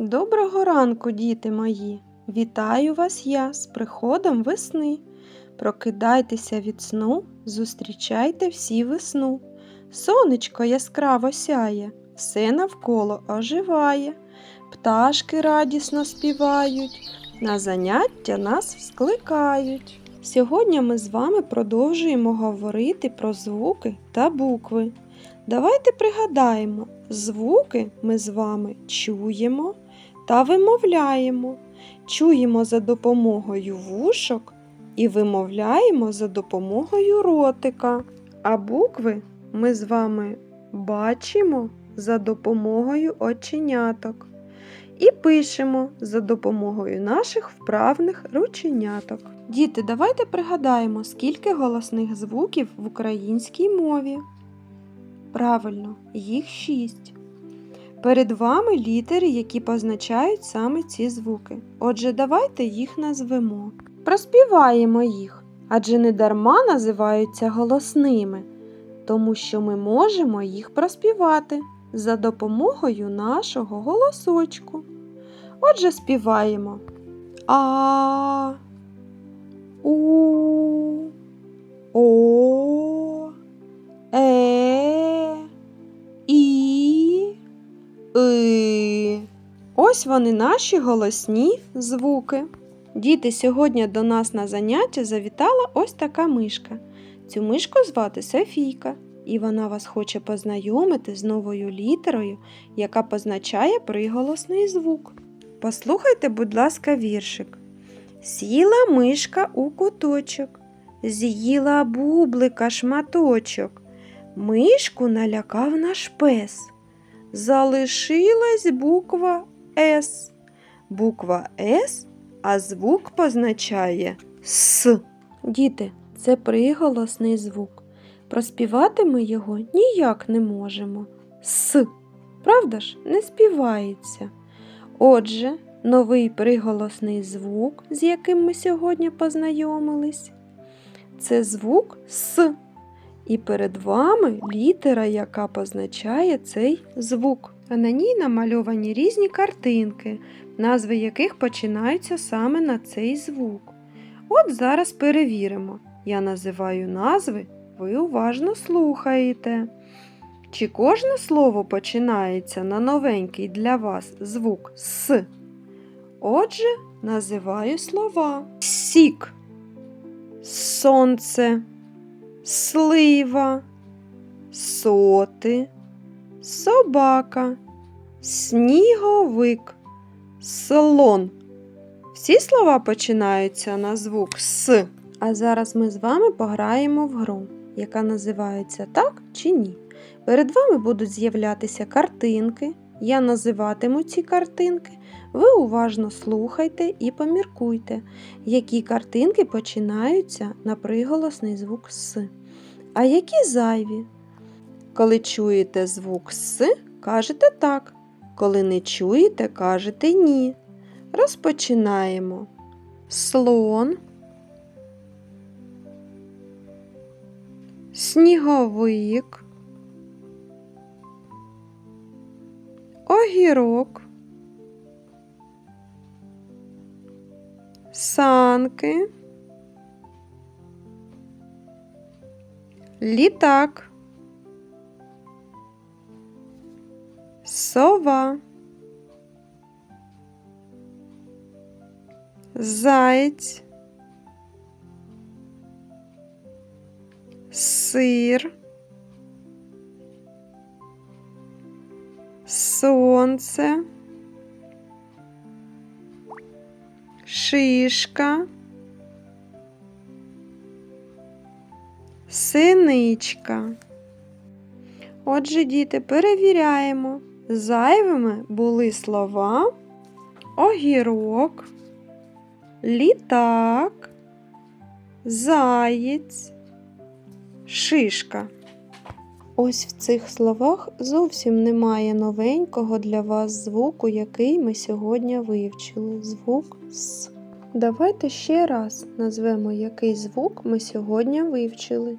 Доброго ранку, діти мої! Вітаю вас я з приходом весни. Прокидайтеся від сну, зустрічайте всі весну. Сонечко яскраво сяє, все навколо оживає, пташки радісно співають, на заняття нас скликають. Сьогодні ми з вами продовжуємо говорити про звуки та букви. Давайте пригадаємо, звуки ми з вами чуємо та вимовляємо. Чуємо за допомогою вушок і вимовляємо за допомогою ротика. А букви ми з вами бачимо за допомогою оченяток. І пишемо за допомогою наших вправних рученяток. Діти, давайте пригадаємо, скільки голосних звуків в українській мові. Правильно, їх шість. Перед вами літери, які позначають саме ці звуки. Отже, давайте їх назвемо. Проспіваємо їх, адже не дарма називаються голосними, тому що ми можемо їх проспівати за допомогою нашого голосочку. Отже, співаємо А, У, Ось вони наші голосні звуки. Діти, сьогодні до нас на заняття завітала ось така мишка. Цю мишку звати Софійка, і вона вас хоче познайомити з новою літерою, яка позначає приголосний звук. Послухайте, будь ласка, віршик. Сіла мишка у куточок, з'їла бублика шматочок. Мишку налякав наш пес. Залишилась буква С. Буква С, а звук позначає С. Діти, це приголосний звук. Проспівати ми його ніяк не можемо. С. Правда ж, не співається. Отже, новий приголосний звук, з яким ми сьогодні познайомились, це звук С. І перед вами літера, яка позначає цей звук. А на ній намальовані різні картинки, назви яких починаються саме на цей звук. От зараз перевіримо. Я називаю назви, ви уважно слухаєте. Чи кожне слово починається на новенький для вас звук С? Отже, називаю слова сік, сонце, слива, соти, собака, сніговик, слон. Всі слова починаються на звук С. А зараз ми з вами пограємо в гру, яка називається так чи ні. Перед вами будуть з'являтися картинки. Я називатиму ці картинки. Ви уважно слухайте і поміркуйте, які картинки починаються на приголосний звук С. А які зайві? Коли чуєте звук С, кажете так. Коли не чуєте, кажете ні. Розпочинаємо. Слон, сніговик, огірок, санки, літак, сова, заєць, сир, сонце, шишка, синичка. Отже, діти, перевіряємо. Зайвими були слова огірок, літак, заєць, шишка. Ось в цих словах зовсім немає новенького для вас звуку, який ми сьогодні вивчили. Звук С. Давайте ще раз назвемо, який звук ми сьогодні вивчили.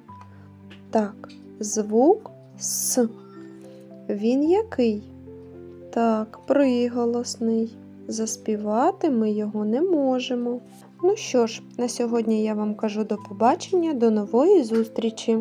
Так, звук С. Він який? Так, приголосний. Заспівати ми його не можемо. Ну що ж, на сьогодні я вам кажу до побачення, до нової зустрічі!